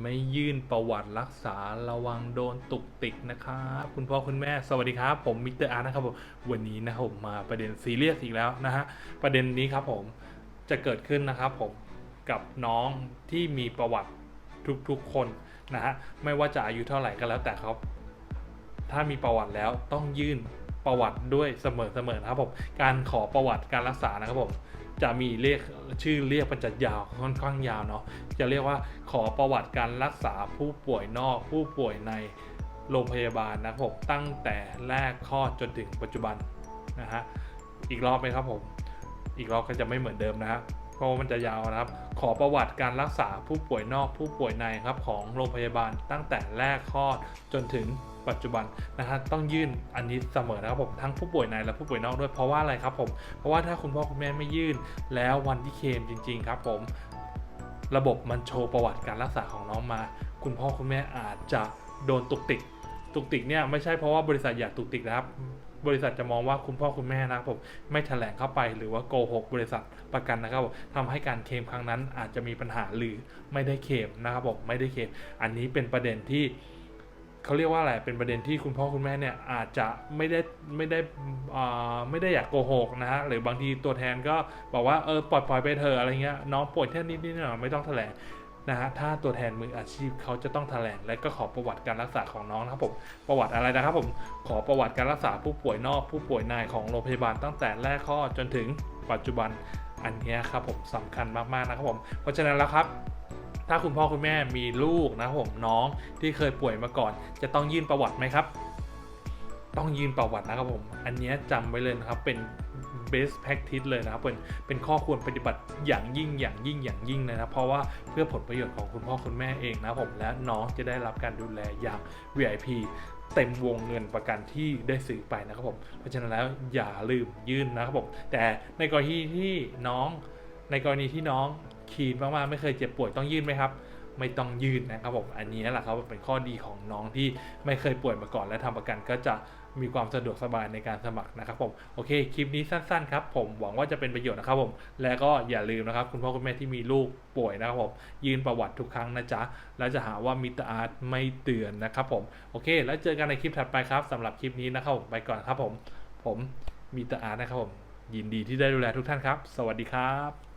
ไม่ยื่นประวัติรักษาระวังโดนตุกติกนะครับคุณพ่อคุณแม่สวัสดีครับผมมิสเตอร์อาร์นะครับผมวันนี้นะครับผมมาประเด็นซีเรียสอีกแล้วนะฮะประเด็นนี้ครับผมจะเกิดขึ้นนะครับผมกับน้องที่มีประวัติทุกๆคนนะฮะไม่ว่าจะอายุเท่าไหร่ก็แล้วแต่ครับ ถ้ามีประวัติแล้วต้องยื่น ประวัติด้วยเสมอๆนะครับผมการขอประวัติการรักษานะครับผมจะมีเรียกชื่อเรียกมันจะยาวค่อนข้างยาวเนาะจะเรียกว่าขอประวัติการรักษาผู้ป่วยนอก ผู้ป่วยในโรงพยาบาลนะครับผมตั้งแต่แรกคลอจนถึงปัจจุบันนะฮะอีกรอบไหมครับผม อีกรอบก็จะไม่เหมือนเดิมนะฮะ เพราะมันจะยาวนะครับ ขอประวัติการรักษาผู้ป่วยนอกผู้ป่วยในครับของโรงพยาบาลตั้งแต่แรกคลอดจนถึงปัจจุบันนะฮะต้องยื่นอันนี้เสมอนะครับผมทั้งผู้ป่วยในและผู้ป่วยนอกด้วยเพราะว่าอะไรครับผมเพราะว่าถ้าคุณพ่อคุณแม่ไม่ยื่น แล้ววันที่เคมจริง ๆ ครับผม ระบบมันโชว์ประวัติการรักษาของน้องมา คุณพ่อคุณแม่อาจจะโดนตุกติกตุกติกเนี่ยไม่ใช่เพราะว่าบริษัทอยากตุกติกนะครับ บริษัทจะมองว่าคุณพ่อคุณแม่นะครับผมไม่แถลงเข้าไปหรือว่าโกหกบริษัทประกันนะครับผมทำให้การเคลมครั้งนั้นอาจจะมีปัญหาหรือไม่ได้เคลมนะครับผมไม่ได้เคลมอันนี้เป็นประเด็นที่เขาเรียกว่าอะไร เป็นประเด็นที่คุณพ่อคุณแม่เนี่ยอาจจะไม่ได้ไม่ได้ไม่ได้อยากโกหกนะฮะ หรือบางทีตัวแทนก็บอกว่าเออปล่อยปล่อยไปเถอะอะไรเงี้ยน้องป่วยแค่นิดนิดหน่อยไม่ต้องแถลง นะฮะถ้าตัวแทนมืออาชีพเขาจะต้องแถลงและก็ขอประวัติการรักษาของน้องนะครับผมประวัติอะไรนะครับผมขอประวัติการรักษาผู้ป่วยนอกผู้ป่วยในของโรงพยาบาลตั้งแต่แรกคลอจนถึงปัจจุบันอันนี้ครับผมสำคัญมากๆนะครับผมเพราะฉะนั้นแล้วครับถ้าคุณพ่อคุณแม่มีลูกนะครับผมน้องที่เคยป่วยมาก่อน จะต้องยื่นประวัติไหมครับ ต้องยืนประวัตินะครับผม อันนี้ยจำไว้เลยนะครับ เป็น best practice เลยนะครับ เป็น เป็นข้อควรปฏิบัติอย่างยิ่ง อย่างยิ่ง อย่างยิ่งเลยนะเพราะว่าเพื่อผลประโยชน์ของคุณพ่อคุณแม่เองนะครับผม และน้องจะได้รับการดูแลอย่าง VIP เต็มวงเงินประกันที่ได้ซื้อไปนะครับผม เพราะฉะนั้นแล้วอย่าลืมยื่นนะครับผม แต่ในกรณีที่น้อง ในกรณีที่น้องคีนมากๆไม่เคยเจ็บป่วยต้องยื่นไหมครับ ไม่ต้องยืนนะครับผมอันนี้แหละครับเป็นข้อดีของน้องที่ไม่เคยป่วยมาก่อนและทำประกันก็จะมีความสะดวกสบายในการสมัครนะครับผมโอเคคลิปนี้สั้นๆครับผมหวังว่าจะเป็นประโยชน์นะครับผมและก็อย่าลืมนะครับ คุณพ่อคุณแม่ที่มีลูกป่วยนะครับผมยืนประวัติทุกครั้งนะจ๊ะแล้วจะหาว่ามิตรอาร์ตไม่เตือนนะครับผมโอเค แล้วเจอกันในคลิปถัดไปครับสำหรับคลิปนี้นะครับผมไปก่อนครับผม ผมมิตรอาร์ตนะครับผมยินดีที่ได้ดูแลทุกท่านครับ สวัสดีครับ